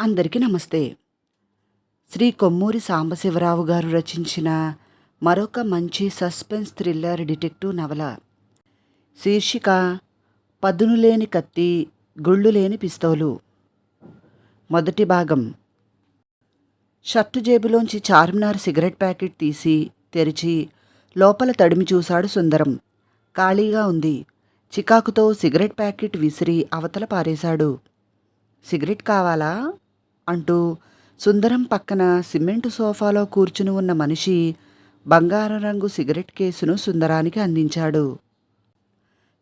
అందరికీ నమస్తే. శ్రీ కొమ్మూరి సాంబశివరావు గారు రచించిన మరొక మంచి సస్పెన్స్ థ్రిల్లర్ డిటెక్టివ్ నవల. శీర్షిక పదునులేని కత్తి గుళ్ళు లేని పిస్తోలు. మొదటి భాగం. షర్టు జేబులోంచి చార్మినార్ సిగరెట్ ప్యాకెట్ తీసి తెరిచి లోపల తడిమి చూశాడు సుందరం. ఖాళీగా ఉంది. చికాకుతో సిగరెట్ ప్యాకెట్ విసిరి అవతల పారేశాడు. సిగరెట్ కావాలా? అంటూ సుందరం పక్కన సిమెంటు సోఫాలో కూర్చుని ఉన్న మనిషి బంగారం రంగు సిగరెట్ కేసును సుందరానికి అందించాడు.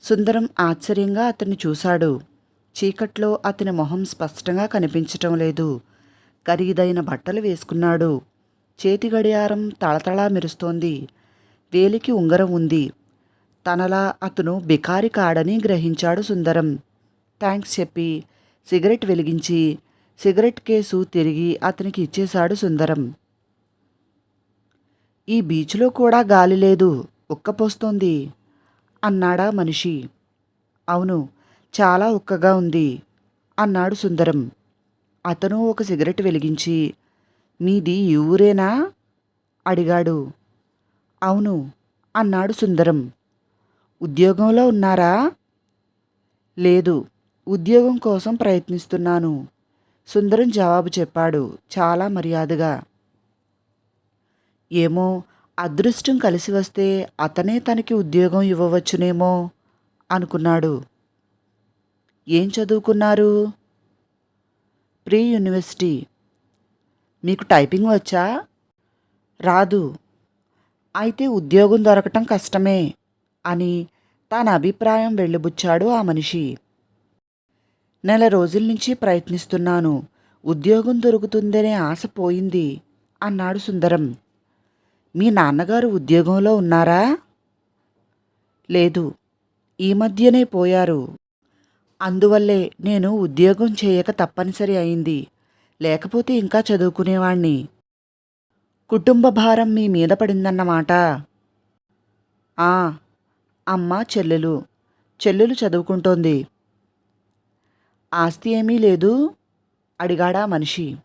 సుందరం ఆశ్చర్యంగా అతన్ని చూశాడు. చీకట్లో అతని మొహం స్పష్టంగా కనిపించటం లేదు. ఖరీదైన బట్టలు వేసుకున్నాడు. చేతి గడియారం తళతళా మెరుస్తోంది. వేలికి ఉంగరం ఉంది. తనలా అతను బికారి కాడని గ్రహించాడు సుందరం. థ్యాంక్స్ చెప్పి సిగరెట్ వెలిగించి సిగరెట్ కేసు తిరిగి అతనికి ఇచ్చేశాడు సుందరం. ఈ బీచ్లో కూడా గాలి లేదు ఉక్కపోస్తోంది అన్నాడా మనిషి. అవును చాలా ఉక్కగా ఉంది అన్నాడు సుందరం. అతను ఒక సిగరెట్ వెలిగించి మీది ఈ ఊరేనా? అడిగాడు. అవును అన్నాడు సుందరం. ఉద్యోగంలో ఉన్నారా? లేదు ఉద్యోగం కోసం ప్రయత్నిస్తున్నాను. సుందరం జవాబు చెప్పాడు చాలా మర్యాదగా. ఏమో అదృష్టం కలిసి వస్తే అతనే తనకి ఉద్యోగం ఇవ్వవచ్చునేమో అనుకున్నాడు. ఏం చదువుకున్నారు? Pre university. మీకు టైపింగ్ వచ్చా? రాదు. అయితే ఉద్యోగం దొరకటం కష్టమే అని తన అభిప్రాయం వెళ్ళిబుచ్చాడు ఆ మనిషి. నెల రోజుల నుంచి ప్రయత్నిస్తున్నాను. ఉద్యోగం దొరుకుతుందనే ఆశ పోయింది అన్నాడు సుందరం. మీ నాన్నగారు ఉద్యోగంలో ఉన్నారా? లేదు ఈ మధ్యనే పోయారు. అందువల్లే నేను ఉద్యోగం చేయక తప్పనిసరి అయింది లేకపోతే ఇంకా చదువుకునేవాణ్ణి. కుటుంబ భారం మీ మీద పడిందన్నమాట. ఆ అమ్మ చెల్లెలు. చెల్లెలు చదువుకుంటోంది. ఆస్తి ఏమీ లేదు? అడిగాడా మనిషి.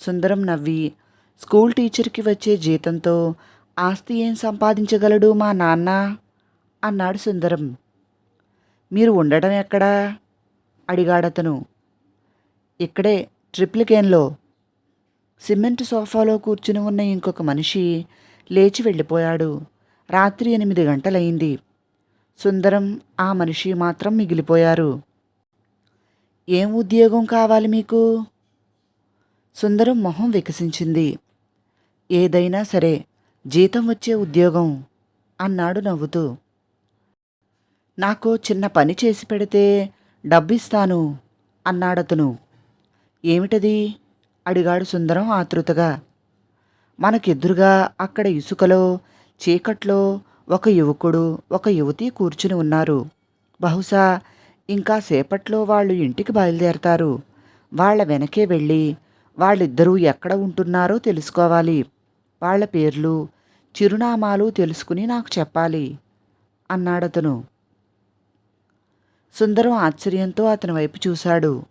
సుందరం నవ్వి స్కూల్ టీచర్కి వచ్చే జీతంతో ఆస్తి ఏం సంపాదించగలడు మా నాన్న? అన్నాడు సుందరం. మీరు ఉండడం ఎక్కడా? అడిగాడతను. ఇక్కడే ట్రిప్లికేన్లో. సిమెంట్ సోఫాలో కూర్చుని ఉన్న ఇంకొక మనిషి లేచి వెళ్ళిపోయాడు. రాత్రి ఎనిమిది గంటలయింది సుందరం ఆ మనిషి మాత్రం మిగిలిపోయారు. ఏం ఉద్యోగం కావాలి మీకు? సుందరం మొహం వికసించింది. ఏదైనా సరే జీతం వచ్చే ఉద్యోగం అన్నాడు నవ్వుతూ. నాకు చిన్న పని చేసి పెడితే డబ్బిస్తాను అన్నాడతను. ఏమిటది? అడిగాడు సుందరం ఆతృతగా. మనకెదురుగా అక్కడ ఇసుకలో చీకట్లో ఒక యువకుడు ఒక యువతి కూర్చుని ఉన్నారు. బహుశా ఇంకా సేపట్లో వాళ్ళు ఇంటికి బయలుదేరతారు. వాళ్ళ వెనకే వెళ్ళి వాళ్ళిద్దరూ ఎక్కడ ఉంటున్నారో తెలుసుకోవాలి. వాళ్ళ పేర్లు చిరునామాలు తెలుసుకుని నాకు చెప్పాలి అన్నాడతను. సుందరం ఆశ్చర్యంతో అతని వైపు చూశాడు.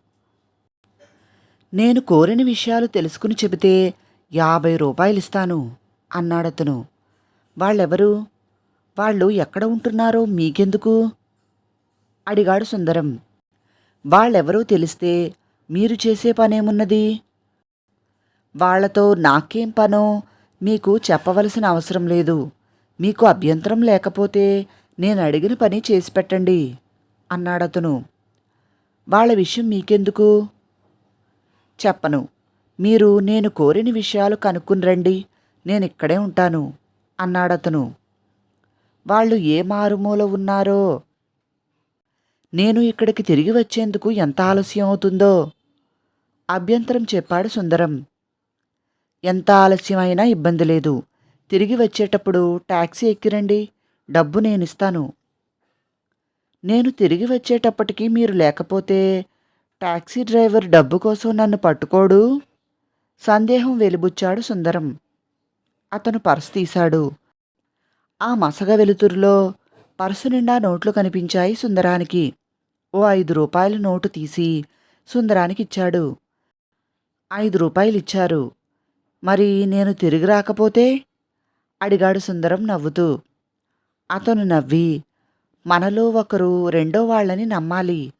నేను కోరిన విషయాలు తెలుసుకుని చెబితే యాభై రూపాయలు ఇస్తాను అన్నాడతను. వాళ్ళెవరు? వాళ్ళు ఎక్కడ ఉంటున్నారో మీకెందుకు? అడిగాడు సుందరం. వాళ్ళెవరో తెలిస్తే మీరు చేసే పనేమున్నది? వాళ్ళతో నాకేం పనో మీకు చెప్పవలసిన అవసరం లేదు. మీకు అభ్యంతరం లేకపోతే నేను అడిగిన పని చేసి పెట్టండి అన్నాడతను. వాళ్ళ విషయం మీకెందుకు? చెప్పను. మీరు నేను కోరిన విషయాలు కనుక్కుని రండి నేను ఇక్కడే ఉంటాను అన్నాడతను. వాళ్ళు ఏ మారుమూల ఉన్నారో నేను ఇక్కడికి తిరిగి వచ్చేందుకు ఎంత ఆలస్యం అవుతుందో. అభ్యంతరం చెప్పాడు సుందరం. ఎంత ఆలస్యమైనా ఇబ్బంది లేదు. తిరిగి వచ్చేటప్పుడు ట్యాక్సీ ఎక్కిరండి. డబ్బు నేనిస్తాను నేను తిరిగి వచ్చేటప్పటికి మీరు లేకపోతే ట్యాక్సీ డ్రైవర్ డబ్బు కోసం నన్ను పట్టుకోడు? సందేహం వెలిబుచ్చాడు సుందరం. అతను పర్సు తీశాడు. ఆ మసగ వెలుతురులో పర్సు నిండా నోట్లు కనిపించాయి సుందరానికి. ఓ ఐదు రూపాయల నోటు తీసి సుందరానికి ఇచ్చాడు ఐదు రూపాయలు ఇచ్చారు మరి నేను తిరిగి రాకపోతే? అడిగాడు సుందరం నవ్వుతూ. అతను నవ్వి మనలో ఒకరు రెండో వాళ్ళని నమ్మాలి.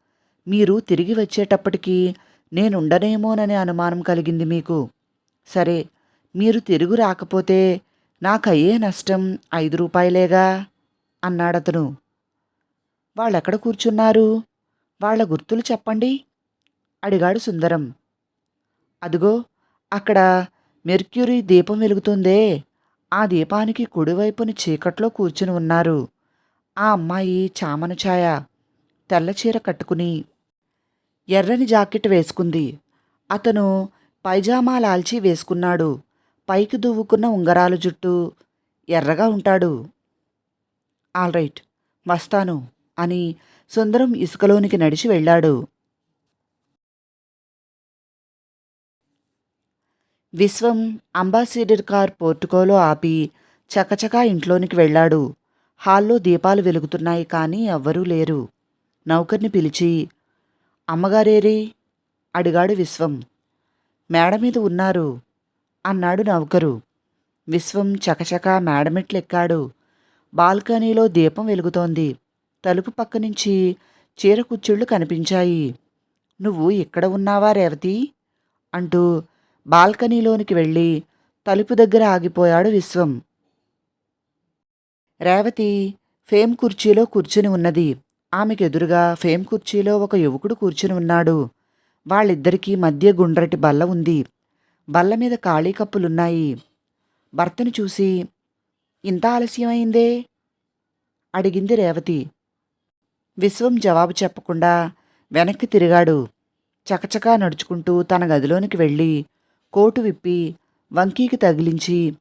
మీరు తిరిగి వచ్చేటప్పటికి నేనుండనేమోననే అనుమానం కలిగింది మీకు. సరే మీరు తిరుగు రాకపోతే నాకయ్యే నష్టం ఐదు రూపాయలేగా? అన్నాడతను. వాళ్ళెక్కడ కూర్చున్నారు? వాళ్ళ గుర్తులు చెప్పండి? అడిగాడు సుందరం. అదిగో అక్కడ మెర్క్యూరీ దీపం వెలుగుతుందే. ఆ దీపానికి కుడివైపున చీకట్లో కూర్చుని ఉన్నారు. ఆ అమ్మాయి చామన ఛాయ తెల్లచీర కట్టుకుని ఎర్రని జాకెట్ వేసుకుంది. అతను పైజామా లాల్చి వేసుకున్నాడు. పైకి దువ్వుకున్న ఉంగరాలు జుట్టు ఎర్రగా ఉంటాడు. ఆల్రైట్ వస్తాను అని సుందరం ఇసుకలోనికి నడిచి వెళ్ళాడు. విశ్వం అంబాసిడర్ కార్ పోర్టుకోలో ఆపి చకచకా ఇంట్లోనికి వెళ్ళాడు. హాల్లో దీపాలు వెలుగుతున్నాయి కానీ ఎవ్వరూ లేరు. నౌకర్ని పిలిచి అమ్మగారేరి అడిగాడు విశ్వం. మేడ మీద ఉన్నారు అన్నాడు నౌకరు. విశ్వం చకచకా మేడమెట్లెక్కాడు. బాల్కనీలో దీపం వెలుగుతోంది. తలుపు పక్క నుంచి చీరకుచ్చుళ్ళు కనిపించాయి. నువ్వు ఇక్కడ ఉన్నావా రేవతి? అంటూ బాల్కనీలోనికి వెళ్ళి తలుపు దగ్గర ఆగిపోయాడు విశ్వం. రేవతి ఫేమ్ కుర్చీలో కూర్చుని ఉన్నది. ఆమెకెదురుగా ఫేమ్ కుర్చీలో ఒక యువకుడు కూర్చుని ఉన్నాడు. వాళ్ళిద్దరికీ మధ్య గుండ్రటి బల్ల ఉంది. బల్ల మీద ఖాళీ కప్పులున్నాయి. భర్తను చూసి ఇంత ఆలస్యమైందే? అడిగింది రేవతి. విశ్వం జవాబు చెప్పకుండా వెనక్కి తిరిగాడు. చకచకా నడుచుకుంటూ తన గదిలోనికి వెళ్ళి కోటు విప్పి వంకీకి తగిలించి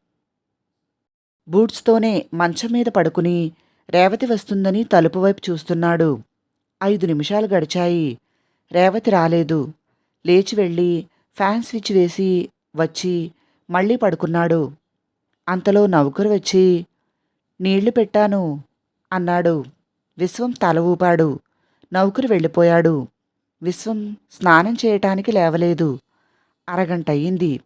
బూట్స్తోనే మంచం మీద పడుకుని రేవతి వస్తుందని తలుపు వైపు చూస్తున్నాడు. ఐదు నిమిషాలు గడిచాయి. రేవతి రాలేదు. లేచి వెళ్ళి ఫ్యాన్ స్విచ్ వేసి వచ్చి మళ్ళీ పడుకున్నాడు. అంతలో నౌకరు వచ్చి నీళ్ళు పెట్టాను అన్నాడు. విశ్వం తల ఊపాడు నౌకరు వెళ్ళిపోయాడు. విశ్వం స్నానం చేయటానికి లేవలేదు. అరగంట అయ్యింది.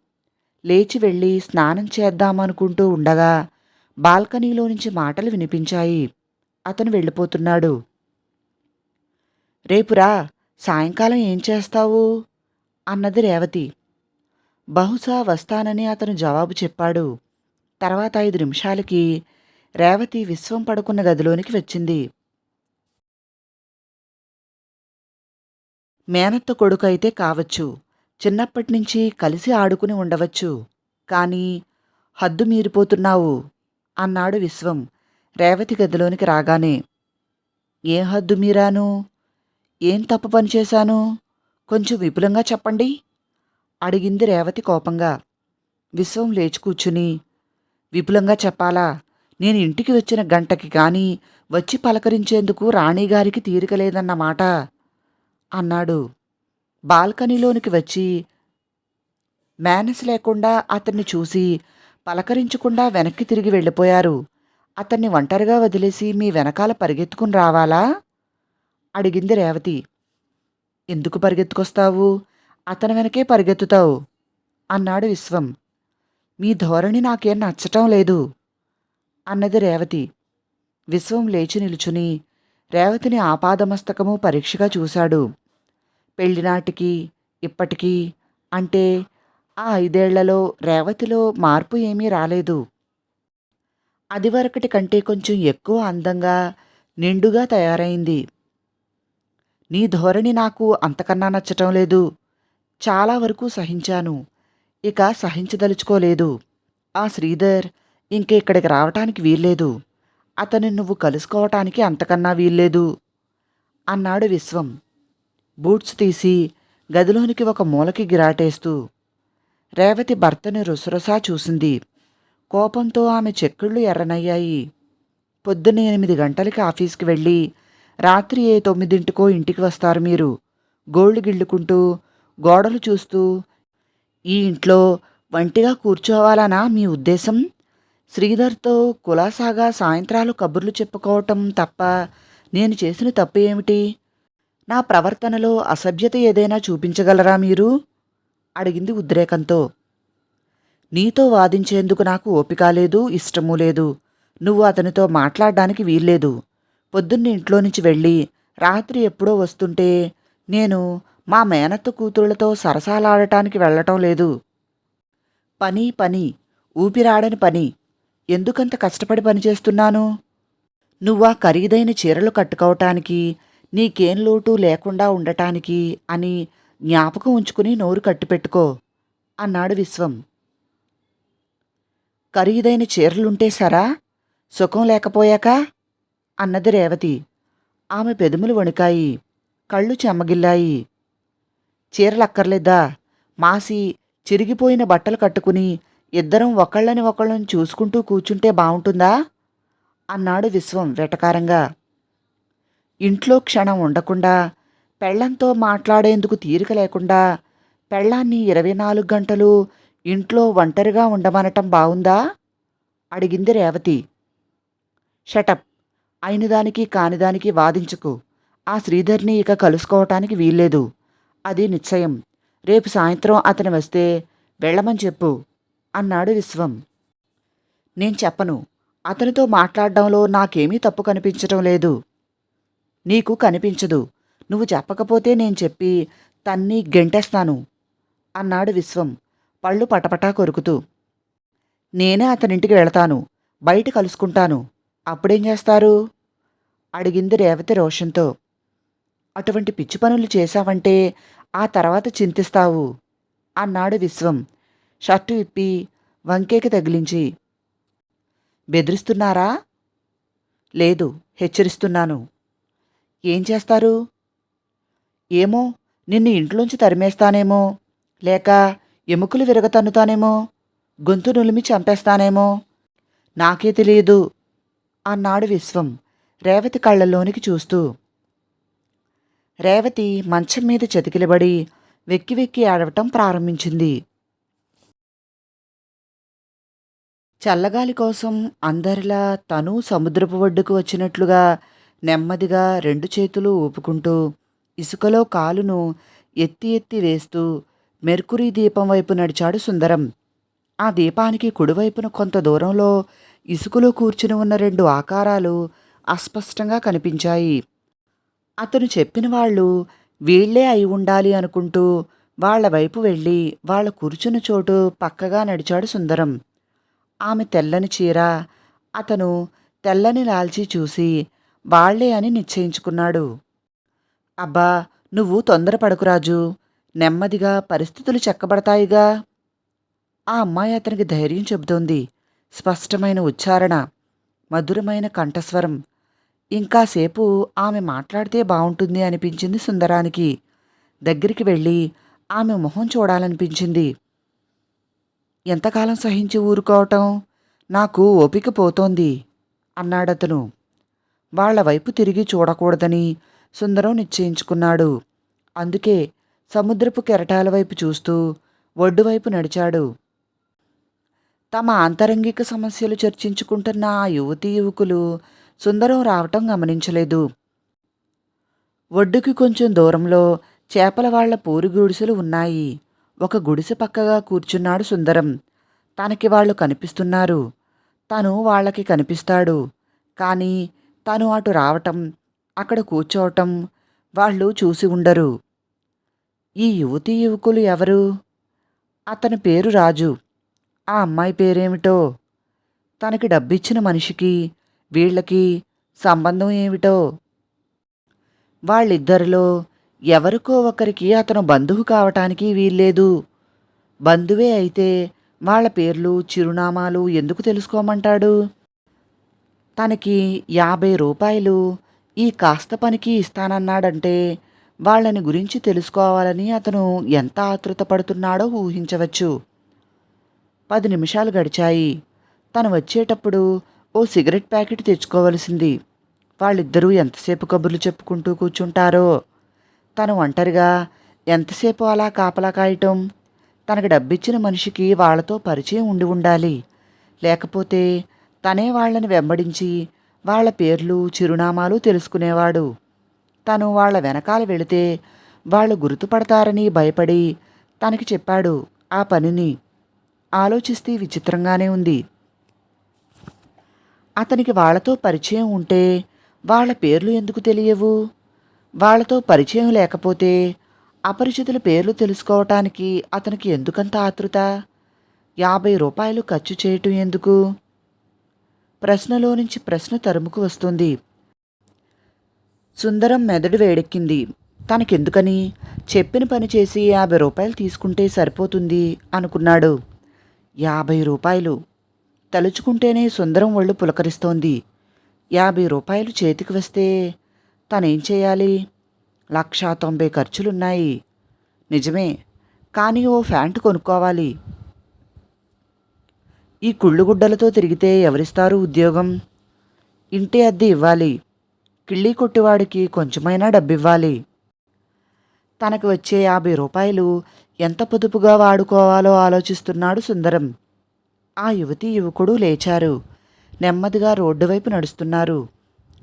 లేచి వెళ్ళి స్నానం చేద్దామనుకుంటూ ఉండగా బాల్కనీలో నుంచి మాటలు వినిపించాయి. అతను వెళ్ళిపోతున్నాడు. రేపురా సాయంకాలం ఏం చేస్తావు? అన్నది రేవతి. బహుశా వస్తానని అతను జవాబు చెప్పాడు. తర్వాత ఐదు నిమిషాలకి రేవతి విశ్వం పడుకున్న గదిలోనికి వచ్చింది. మేనత్త కొడుకు అయితే కావచ్చు. చిన్నప్పటినుంచి కలిసి ఆడుకుని ఉండవచ్చు. కానీ హద్దు మీరిపోతున్నావు అన్నాడు విశ్వం రేవతి గదిలోనికి రాగానే. ఏ హద్దు మీరాను? ఏం తప్పు పని చేశాను? కొంచెం విపులంగా చెప్పండి అడిగింది రేవతి కోపంగా. విశ్వం లేచి కూర్చుని విపులంగా చెప్పాలా? నేను ఇంటికి వచ్చిన గంటకి కానీ వచ్చి పలకరించేందుకు రాణిగారికి తీరిక లేదన్నమాట. అన్నాడు. బాల్కనీలోనికి వచ్చి మేనస్ లేకుండా అతన్ని చూసి పలకరించకుండా వెనక్కి తిరిగి వెళ్ళిపోయారు. అతన్ని ఒంటరిగా వదిలేసి మీ వెనకాల పరిగెత్తుకుని రావాలా? అడిగింది రేవతి. ఎందుకు పరిగెత్తుకొస్తావు? అతని వెనకే పరిగెత్తుతావు అన్నాడు విశ్వం. మీ ధోరణి నాకేం నచ్చటం లేదు అన్నది రేవతి. విశ్వం లేచి నిలుచుని రేవతిని ఆపాదమస్తకము పరీక్షగా చూశాడు. పెళ్ళినాటికి ఇప్పటికీ అంటే ఆ ఐదేళ్ళలో రేవతిలో మార్పు ఏమీ రాలేదు. అదివరకటి కంటే కొంచెం ఎక్కువ అందంగా నిండుగా తయారైంది. నీ ధోరణి నాకు అంతకన్నా నచ్చటం లేదు. చాలా వరకు సహించాను. ఇక సహించదలుచుకోలేదు. ఆ శ్రీధర్ ఇంక ఇక్కడికి రావటానికి వీల్లేదు. అతను నువ్వు కలుసుకోవటానికి అంతకన్నా వీల్లేదు. అన్నాడు విశ్వం. బూట్స్ తీసి గదిలోనికి ఒక మూలకి గిరాటేస్తూ రేవతి భర్తని రుసరుసా చూసింది. కోపంతో ఆమె చెక్కుళ్ళు ఎర్రనయ్యాయి. పొద్దున్న ఎనిమిది గంటలకి ఆఫీస్కి వెళ్ళి రాత్రి ఏ తొమ్మిదింటికో ఇంటికి వస్తారు మీరు. గోళ్ళు గిళ్ళుకుంటూ గోడలు చూస్తూ ఈ ఇంట్లో వంటిగా కూర్చోవాలనా మీ ఉద్దేశం? శ్రీధర్తో కులాసాగా సాయంత్రాలు కబుర్లు చెప్పుకోవటం తప్ప నేను చేసిన తప్పు ఏమిటి? నా ప్రవర్తనలో అసభ్యత ఏదైనా చూపించగలరా మీరు? అడిగింది ఉద్రేకంతో. నీతో వాదించేందుకు నాకు ఓపిక లేదు ఇష్టమూ లేదు. నువ్వు అతనితో మాట్లాడడానికి వీల్లేదు. పొద్దున్న ఇంట్లో నుంచి వెళ్ళి రాత్రి ఎప్పుడో వస్తుంటే నేను మా మేనత్త కూతురులతో సరసాలాడటానికి వెళ్ళటం లేదు. పని పని ఊపిరాడని పని. ఎందుకంత కష్టపడి పనిచేస్తున్నాను? నువ్వా ఖరీదైన చీరలు కట్టుకోవటానికి నీకేం లోటు లేకుండా ఉండటానికి అని జ్ఞాపకం ఉంచుకుని నోరు కట్టిపెట్టుకో అన్నాడు విశ్వం. ఖరీదైన చీరలుంటే సరా? సుఖం లేకపోయాక? అన్నది రేవతి. ఆమె పెదములు వణికాయి కళ్ళు చెమ్మగిల్లాయి చీరలక్కర్లేదా మాసి చిరిగిపోయిన బట్టలు కట్టుకుని ఇద్దరం ఒకళ్ళని ఒకళ్ళని చూసుకుంటూ కూర్చుంటే బావుంటుందా? అన్నాడు విశ్వం వెటకారంగా. ఇంట్లో క్షణం ఉండకుండా పెళ్ళంతో మాట్లాడేందుకు తీరిక లేకుండా పెళ్ళాన్ని ఇరవై నాలుగు గంటలు ఇంట్లో ఒంటరిగా ఉండమనటం బావుందా? అడిగింది రేవతి. షటప్. అయినదానికి కానిదానికి వాదించుకు. ఆ శ్రీధర్ని ఇక కలుసుకోవటానికి వీల్లేదు. అది నిశ్చయం. రేపు సాయంత్రం అతను వస్తే వెళ్ళమని చెప్పు అన్నాడు విశ్వం. నేను చెప్పను. అతనితో మాట్లాడడంలో నాకేమీ తప్పు కనిపించటం లేదు. నీకు కనిపించదు. నువ్వు చెప్పకపోతే నేను చెప్పి తన్ని గెంటేస్తాను అన్నాడు విశ్వం. పళ్ళు పటపటా కొరుకుతూ. నేనే అతనింటికి వెళతాను బయట కలుసుకుంటాను. అప్పుడేం చేస్తారు? అడిగింది రేవతి రోషంతో. అటువంటి పిచ్చి పనులు చేశావంటే ఆ తర్వాత చింతిస్తావు అన్నాడు విశ్వం. షర్టు విప్పి వంకేకి తగిలించి. బెదిరిస్తున్నారా? లేదు హెచ్చరిస్తున్నాను. ఏం చేస్తారు? ఏమో నిన్ను ఇంట్లోంచి తరిమేస్తానేమో లేక ఎముకలు విరగతన్నుతానేమో గొంతు నులిమి చంపేస్తానేమో. నాకే తెలియదు అన్నాడు విశ్వం రేవతి కళ్ళల్లోనికి చూస్తూ. రేవతి మంచం మీద చెతికిలబడి వెక్కి వెక్కి ఆడవటం ప్రారంభించింది. చల్లగాలి కోసం అందరిలా తను సముద్రపు ఒడ్డుకు వచ్చినట్లుగా నెమ్మదిగా రెండు చేతులు ఊపుకుంటూ ఇసుకలో కాలును ఎత్తి ఎత్తి వేస్తూ మెర్కురీ దీపం వైపు నడిచాడు సుందరం. ఆ దీపానికి కుడివైపున కొంత దూరంలో ఇసుకలో కూర్చుని ఉన్న రెండు ఆకారాలు అస్పష్టంగా కనిపించాయి. అతను చెప్పిన వాళ్ళు వీళ్ళే అయి ఉండాలి అనుకుంటూ వాళ్ళ వైపు వెళ్ళి వాళ్ళ కూర్చున్న చోటు పక్కగా నడిచాడు సుందరం. ఆమె తెల్లని చీర అతను తెల్లని లాల్చి చూసి వాళ్ళే అని నిశ్చయించుకున్నాడు. అబ్బా నువ్వు తొందరపడకు రాజు. నెమ్మదిగా పరిస్థితులు చెక్కబడతాయిగా. ఆ అమ్మాయి అతనికి ధైర్యం చెబుతోంది. స్పష్టమైన ఉచ్చారణ మధురమైన కంఠస్వరం. ఇంకాసేపు ఆమె మాట్లాడితే బావుంటుంది అనిపించింది సుందరానికి. దగ్గరికి వెళ్ళి ఆమె మొహం చూడాలనిపించింది. ఎంతకాలం సహించి ఊరుకోవటం? నాకు ఓపిక పోతోంది అన్నాడతను. వాళ్ళ వైపు తిరిగి చూడకూడదని సుందరం నిశ్చయించుకున్నాడు. అందుకే సముద్రపు కెరటాల వైపు చూస్తూ ఒడ్డువైపు నడిచాడు. తమ ఆంతరంగిక సమస్యలు చర్చించుకుంటున్న ఆ యువతీ యువకులు సుందరం రావటం గమనించలేదు. ఒడ్డుకి కొంచెం దూరంలో చేపల వాళ్ళ పూరి గుడిసెలు ఉన్నాయి. ఒక గుడిసె పక్కగా కూర్చున్నాడు సుందరం. తనకి వాళ్ళు కనిపిస్తున్నారు. తను వాళ్ళకి కనిపిస్తాడు. కానీ తను అటు రావటం అక్కడ కూర్చోవటం వాళ్ళు చూసి ఉండరు. ఈ యువతీ యువకులు ఎవరు? అతని పేరు రాజు. ఆ అమ్మాయి పేరేమిటో? తనకి డబ్బిచ్చిన మనిషికి వీళ్ళకి సంబంధం ఏమిటో? వాళ్ళిద్దరిలో ఎవరికో ఒకరికి అతను బంధువు కావటానికి వీల్లేదు. బంధువే అయితే వాళ్ళ పేర్లు చిరునామాలు ఎందుకు తెలుసుకోమంటాడు? తనకి యాభై రూపాయలు ఈ కాస్త పనికి ఇస్తానన్నాడంటే వాళ్ళని గురించి తెలుసుకోవాలని అతను ఎంత ఆతృత పడుతున్నాడో ఊహించవచ్చు. పది నిమిషాలు గడిచాయి. తను వచ్చేటప్పుడు ఓ సిగరెట్ ప్యాకెట్ తెచ్చుకోవలసింది. వాళ్ళిద్దరూ ఎంతసేపు కబుర్లు చెప్పుకుంటూ కూర్చుంటారో? తను ఒంటరిగా ఎంతసేపు అలా కాపలా కాయటం? తనకు డబ్బిచ్చిన మనిషికి వాళ్ళతో పరిచయం ఉండి ఉండాలి. లేకపోతే తనే వాళ్ళని వెంబడించి వాళ్ళ పేర్లు చిరునామాలు తెలుసుకునేవాడు. తను వాళ్ళ వెనకాల వెళితే వాళ్ళు గుర్తుపడతారని భయపడి తనకి చెప్పాడు ఆ పనిని. ఆలోచిస్తే విచిత్రంగానే ఉంది. అతనికి వాళ్ళతో పరిచయం ఉంటే వాళ్ళ పేర్లు ఎందుకు తెలియవు? వాళ్ళతో పరిచయం లేకపోతే అపరిచితుల పేర్లు తెలుసుకోవటానికి అతనికి ఎందుకంత ఆతృత? యాభై రూపాయలు ఖర్చు చేయటం ఎందుకు? ప్రశ్నలో నుంచి ప్రశ్న తరుముకు వస్తుంది. సుందరం మెదడు వేడెక్కింది. తనకెందుకని? చెప్పిన పని చేసి యాభై రూపాయలు తీసుకుంటే సరిపోతుంది అనుకున్నాడు. యాభై రూపాయలు. తలుచుకుంటేనే సుందరం ఒళ్ళు పులకరిస్తోంది. యాభై రూపాయలు చేతికి వస్తే తనేం చేయాలి? లక్షా తొంభై ఖర్చులున్నాయి. నిజమే. కానీ ఓ ఫ్యాంటు కొనుక్కోవాలి. ఈ కుళ్ళుగుడ్డలతో తిరిగితే ఎవరిస్తారు ఉద్యోగం? ఇంటి అద్దె ఇవ్వాలి. కిళ్ళీ కొట్టివాడికి కొంచెమైనా డబ్బివ్వాలి. తనకు వచ్చే యాభై రూపాయలు ఎంత పొదుపుగా వాడుకోవాలో ఆలోచిస్తున్నాడు సుందరం. ఆ యువతి యువకుడు లేచారు. నెమ్మదిగా రోడ్డు వైపు నడుస్తున్నారు.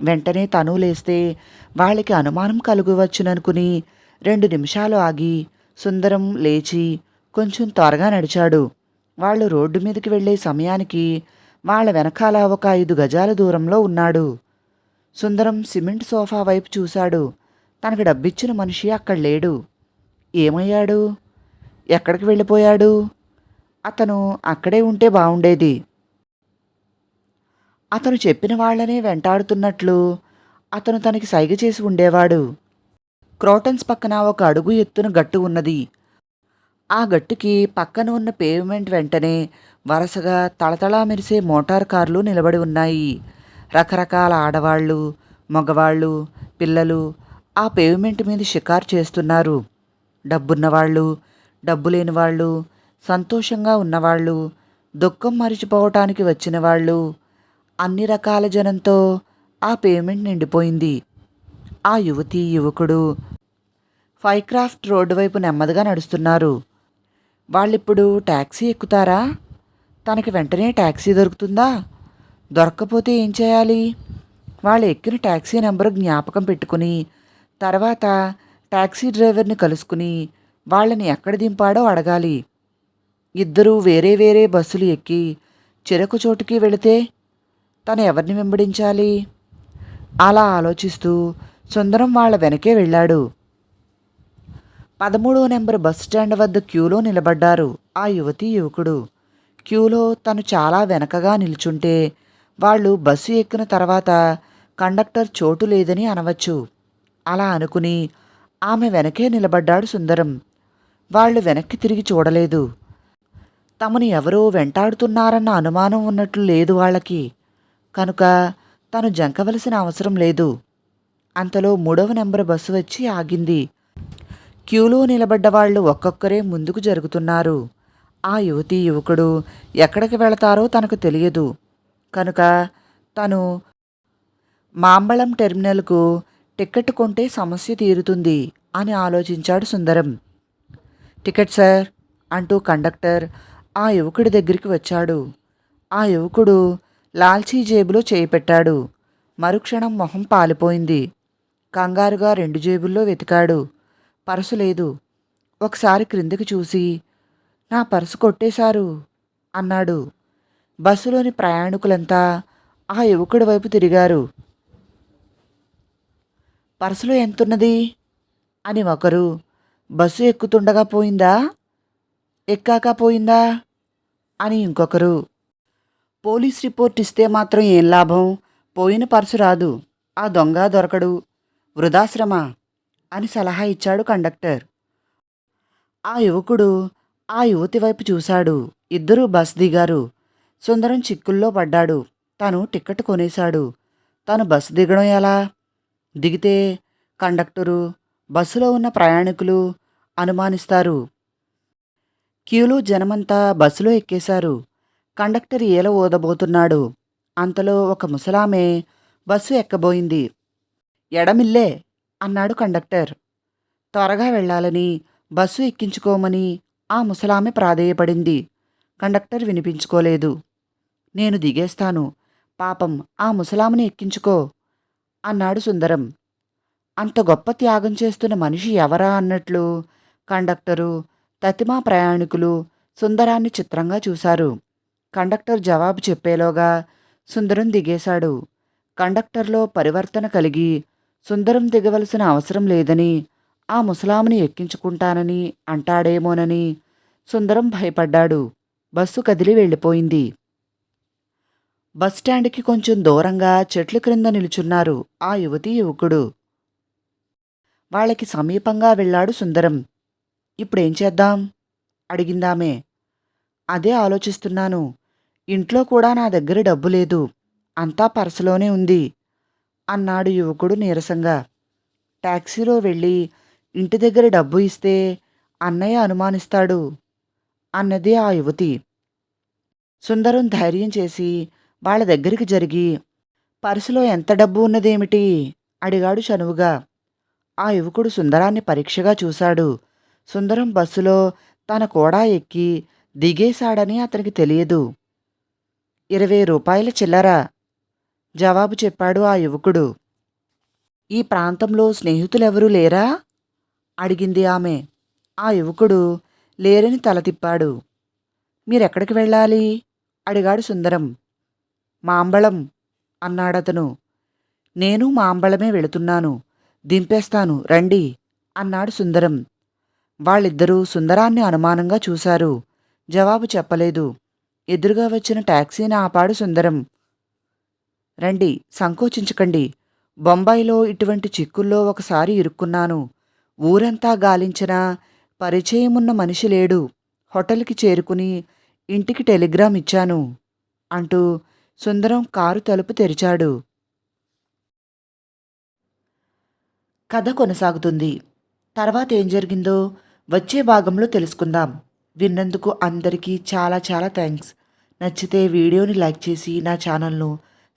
వెంటనే తను లేస్తే వాళ్ళకి అనుమానం కలుగవచ్చుననుకుని రెండు నిమిషాలు ఆగి సుందరం లేచి కొంచెం త్వరగా నడిచాడు. వాళ్ళు రోడ్డు మీదకి వెళ్ళే సమయానికి వాళ్ళ వెనకాల ఒక ఐదు గజాల దూరంలో ఉన్నాడు. సుందరం సిమెంట్ సోఫా వైపు చూశాడు. తనకు డబ్బిచ్చిన మనిషి అక్కడ లేడు. ఏమయ్యాడు? ఎక్కడికి వెళ్ళిపోయాడు? అతను అక్కడే ఉంటే బాగుండేది అతను చెప్పిన వాళ్ళనే వెంటాడుతున్నట్లు అతను తనకి సైగ చేసి ఉండేవాడు. క్రోటన్స్ పక్కన ఒక అడుగు ఎత్తున గట్టు ఉన్నది. ఆ గట్టుకి పక్కన ఉన్న పేవ్మెంట్ వెంటనే వరుసగా తళతళా మెరిసే మోటార్ కార్లు నిలబడి ఉన్నాయి. రకరకాల ఆడవాళ్ళు మగవాళ్ళు పిల్లలు ఆ పేవ్మెంట్ మీద షికారు చేస్తున్నారు. డబ్బున్నవాళ్ళు డబ్బు లేని వాళ్ళు సంతోషంగా ఉన్నవాళ్ళు దుఃఖం మరిచిపోవటానికి వచ్చిన వాళ్ళు అన్ని రకాల జనంతో ఆ పేమెంట్ నిండిపోయింది. ఆ యువతి యువకుడు ఫైక్రాఫ్ట్ రోడ్డు వైపు నెమ్మదిగా నడుస్తున్నారు. వాళ్ళిప్పుడు ట్యాక్సీ ఎక్కుతారా? తనకి వెంటనే ట్యాక్సీ దొరుకుతుందా? దొరక్కపోతే ఏం చేయాలి? వాళ్ళు ఎక్కిన ట్యాక్సీ నెంబరు జ్ఞాపకం పెట్టుకుని తర్వాత ట్యాక్సీ డ్రైవర్ని కలుసుకుని వాళ్ళని ఎక్కడ దింపాడో అడగాలి. ఇద్దరూ వేరే వేరే బస్సులు ఎక్కి చెరకు చోటుకి వెళితే తను ఎవరిని వెంబడించాలి? అలా ఆలోచిస్తూ సుందరం వాళ్ళ వెనకే వెళ్ళాడు. పదమూడో నెంబర్ బస్ స్టాండ్ వద్ద క్యూలో నిలబడ్డారు ఆ యువతి యువకుడు. క్యూలో తను చాలా వెనకగా నిల్చుంటే వాళ్ళు బస్సు ఎక్కిన తర్వాత కండక్టర్ చోటు లేదని అనవచ్చు. అలా అనుకుని ఆమె వెనకే నిలబడ్డాడు సుందరం. వాళ్ళు వెనక్కి తిరిగి చూడలేదు. తమను ఎవరో వెంటాడుతున్నారన్న అనుమానం ఉన్నట్లు లేదు వాళ్ళకి. కనుక తను జంకవలసిన అవసరం లేదు. అంతలో మూడవ నెంబర్ బస్సు వచ్చి ఆగింది. క్యూలో నిలబడ్డ వాళ్ళు ఒక్కొక్కరే ముందుకు జరుగుతున్నారు. ఆ యువతి యువకుడు ఎక్కడికి వెళతారో తనకు తెలియదు. కనుక తను మాంబళం టెర్మినల్కు టికెట్ కొంటే సమస్య తీరుతుంది అని ఆలోచించాడు సుందరం. టికెట్ సార్ అంటూ కండక్టర్ ఆ యువకుడి దగ్గరికి వచ్చాడు. ఆ యువకుడు లాల్చీ జేబులో చేయి పెట్టాడు. మరుక్షణం మొహం పాలిపోయింది. కంగారుగా రెండు జేబుల్లో వెతికాడు. పర్సు లేదు. ఒకసారి క్రిందికి చూసి నా పర్సు కొట్టేశారు అన్నాడు. బస్సులోని ప్రయాణికులంతా ఆ యువకుడి వైపు తిరిగారు. పర్సులో ఎంతున్నది? అని ఒకరు బస్సు ఎక్కుతుండగా పోయిందా? ఎక్కాక పోయిందా? అని ఇంకొకరు పోలీస్ రిపోర్ట్ ఇస్తే మాత్రం ఏం లాభం? పోయిన పర్సు రాదు. ఆ దొంగ దొరకడు. వృధాశ్రమ. అని సలహా ఇచ్చాడు కండక్టర్. ఆ యువకుడు ఆ యువతి వైపు చూశాడు. ఇద్దరూ బస్ దిగారు. సుందరం చిక్కుల్లో పడ్డాడు. తను టిక్కెట్ కొనేశాడు. తను బస్సు దిగడం ఎలా? దిగితే కండక్టరు బస్సులో ఉన్న ప్రయాణికులు అనుమానిస్తారు. క్యూలో జనమంతా బస్సులో ఎక్కేశారు. కండక్టర్ ఏల ఊదబోతున్నాడు. అంతలో ఒక ముసలామె బస్సు ఎక్కబోయింది. ఎడమిల్లే అన్నాడు కండక్టర్. త్వరగా వెళ్ళాలని బస్సు ఎక్కించుకోమని ఆ ముసలామె ప్రాధేయపడింది. కండక్టర్ వినిపించుకోలేదు. నేను దిగేస్తాను. పాపం ఆ ముసలామని ఎక్కించుకో అన్నాడు సుందరం. అంత గొప్ప త్యాగం చేస్తున్న మనిషి ఎవరా అన్నట్లు కండక్టరు తతిమా ప్రయాణికులు సుందరాన్ని చిత్రంగా చూశారు. కండక్టర్ జవాబు చెప్పేలోగా సుందరం దిగేశాడు. కండక్టర్లో పరివర్తన కలిగి సుందరం దిగవలసిన అవసరం లేదని ఆ ముసలాముని ఎక్కించుకుంటానని అంటాడేమోనని సుందరం భయపడ్డాడు. బస్సు కదిలి వెళ్ళిపోయింది. బస్టాండ్కి కొంచెం దూరంగా చెట్ల క్రింద నిలుచున్నారు ఆ యువతి యువకుడు. వాళ్ళకి సమీపంగా వెళ్ళాడు సుందరం. ఇప్పుడేం చేద్దాం? అడిగిందామే. అదే ఆలోచిస్తున్నాను. ఇంట్లో కూడా నా దగ్గర డబ్బు లేదు. అంతా పర్సులోనే ఉంది. అన్నాడు యువకుడు నీరసంగా. ట్యాక్సీలో వెళ్ళి ఇంటి దగ్గర డబ్బు ఇస్తే అన్నయ్య అనుమానిస్తాడు అన్నది ఆ యువతి. సుందరం ధైర్యం చేసి వాళ్ళ దగ్గరికి జరిగి పర్సులో ఎంత డబ్బు ఉన్నదేమిటి? అడిగాడు చనువుగా ఆ యువకుడు సుందరాన్ని పరీక్షగా చూశాడు. సుందరం బస్సులో తన కూడా ఎక్కి దిగేశాడని అతనికి తెలియదు. ఇరవై రూపాయల చిల్లర జవాబు చెప్పాడు ఆ యువకుడు. ఈ ప్రాంతంలో స్నేహితులెవరూ లేరా? అడిగింది ఆమె. ఆ యువకుడు లేరని తల తిప్పాడు. మీరెక్కడికి వెళ్ళాలి? అడిగాడు సుందరం. మాంబళం అన్నాడతను. నేను మాంబళమే వెళుతున్నాను. దింపేస్తాను రండి అన్నాడు సుందరం. వాళ్ళిద్దరూ సుందరాన్ని అనుమానంగా చూశారు. జవాబు చెప్పలేదు. ఎదురుగా వచ్చిన టాక్సీని ఆపాడు సుందరం. రండి సంకోచించకండి. బొంబాయిలో ఇటువంటి చిక్కుల్లో ఒకసారి ఇరుక్కున్నాను. ఊరంతా గాలించినా పరిచయమున్న మనిషి లేడు. హోటల్కి చేరుకుని ఇంటికి టెలిగ్రామ్ ఇచ్చాను అంటూ సుందరం కారు తలుపు తెరిచాడు. కథ కొనసాగుతుంది. తర్వాత ఏం జరిగిందో వచ్చే భాగంలో తెలుసుకుందాం. విన్నందుకు అందరికీ చాలా చాలా థ్యాంక్స్. నచ్చితే వీడియోని లైక్ చేసి నా ఛానల్ను